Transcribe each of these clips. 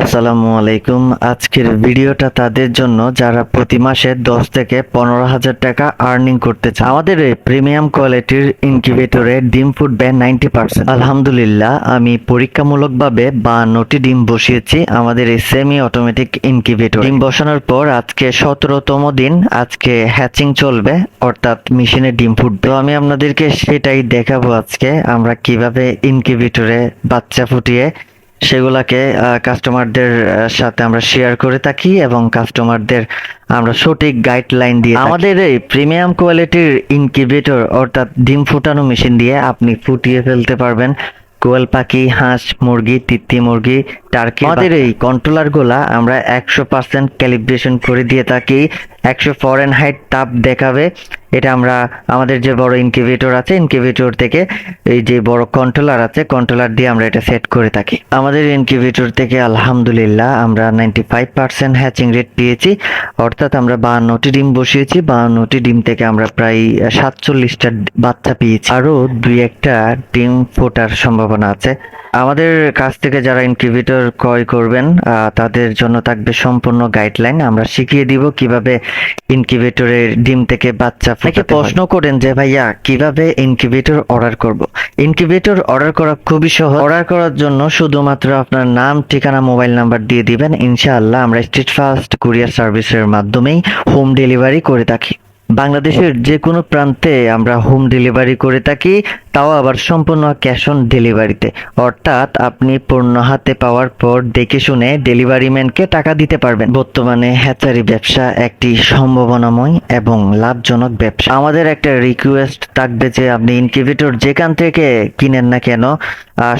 আসসালামু আলাইকুম। আজকের ভিডিওটা তাদের জন্য যারা প্রতি মাসে দশ থেকে পনেরো হাজার টাকা আর্নিং করতে চায় আমাদের এই প্রিমিয়াম কোয়ালিটির ইনকিউবেটরে ডিম ফুটবে নাইনটি পার্সেন্ট আলহামদুলিল্লাহ, আমি পরীক্ষামূলকভাবে বা বান্নটি ডিম বসিয়েছি আমাদের এই সেমি অটোমেটিক ইনকিউবেটর ডিম বসানোর পর আজকে সতেরোতম দিন, আজকে হ্যাচিং চলবে, অর্থাৎ মেশিনে ডিম ফুটবে তো আমি আপনাদেরকে সেটাই দেখাবো আজকে, আমরা কীভাবে ইনকিউবেটরে বাচ্চা ফুটিয়ে সেগুলাকে কাস্টমারদের সাথে আমরা শেয়ার করে থাকি এবং কাস্টমারদের আমরা সঠিক গাইডলাইন দিয়ে আমাদের এই প্রিমিয়াম কোয়ালিটির ইনকিউবেটর অর্থাৎ ডিম ফুটানো মেশিন দিয়ে আপনি ফুটিয়ে ফেলতে পারবেন। কোয়েল পাখি, হাঁস, মুরগি, তিত্তি মুরগি টার্কি আমাদের এই কন্ট্রোলারগুলা আমরা একশো পার্সেন্ট ক্যালিব্রেশন করে দিয়ে থাকি। একশো ফরেন হাইট তাপ দেখাবে। এটা আমরা, আমাদের যে বড় ইনকিউবেটর আছে ইনকিউবেটর থেকে এই যে বড় কন্ট্রোলার আছে কন্ট্রোলার দিয়ে আমরা এটা সেট করে থাকি। আমাদের ইনকিউবেটর থেকে আলহামদুলিল্লাহ আমরা ninety five percent hatching rate পেয়েছি। অর্থাৎ আমরা বাহান্নটি ডিম বসিয়েছি। বাহান্নটি ডিম থেকে আমরা প্রায় সাতচল্লিশটা বাচ্চা পেয়েছি। আরও দুই একটা ডিম ফোটার সম্ভাবনা আছে। আমাদের কাছ থেকে যারা ইনকিউবেটর ক্রয় করবেন তাদের জন্য থাকবে সম্পূর্ণ গাইডলাইন আমরা শিখিয়ে দিব কীভাবে ইনকিউবেটরের ডিম থেকে বাচ্চা ফোটাতে প্রশ্ন করেন যে ভাইয়া কীভাবে ইনকিউবেটর অর্ডার করব? ইনকিউবেটর অর্ডার করা খুবই সহজ। অর্ডার করার জন্য শুধুমাত্র আপনার নাম ঠিকানা মোবাইল নাম্বার দিয়ে দিবেন। ইনশাআল্লাহ আমরা স্ট্রিট ফাস্ট কুরিয়ার সার্ভিসের মাধ্যমেই হোম ডেলিভারি করে থাকি। বাংলাদেশের যে কোনো প্রান্তে আমরা হোম ডেলিভারি করে থাকি, তাও আবার সম্পূর্ণ ক্যাশ অন ডেলিভারিতে অর্থাৎ আপনি পণ্য হাতে পাওয়ার পর দেখে শুনে ডেলিভারি ম্যানকে টাকা দিতে পারবেন। বর্তমানে হ্যাচারি ব্যবসা একটি সম্ভাবনাময় এবং লাভজনক ব্যবসা। আমাদের একটা রিকোয়েস্ট থাকবে যে আপনি ইনকিউবেটর যেখান থেকে কিনেন না কেন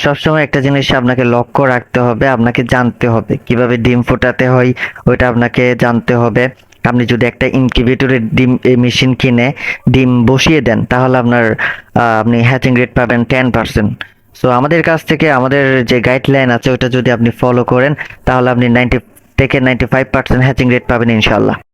সবসময় একটা জিনিস আপনাকে লক্ষ্য রাখতে হবে, আপনাকে জানতে হবে। কীভাবে ডিম ফোটাতে হয়, ওইটা আপনাকে জানতে হবে। আপনি যদি একটা ইনকিউবেটরের ডিম মেশিন কিনে ডিম বসিয়ে দেন, তাহলে আপনার আপনি হ্যাচিং রেট পাবেন টেন পার্সেন্ট সো আমাদের কাছ থেকে, আমাদের যে গাইডলাইন আছে ওটা যদি আপনি ফলো করেন, তাহলে আপনি নাইনটি থেকে ninety five percent hatching rate পাবেন ইনশাল্লাহ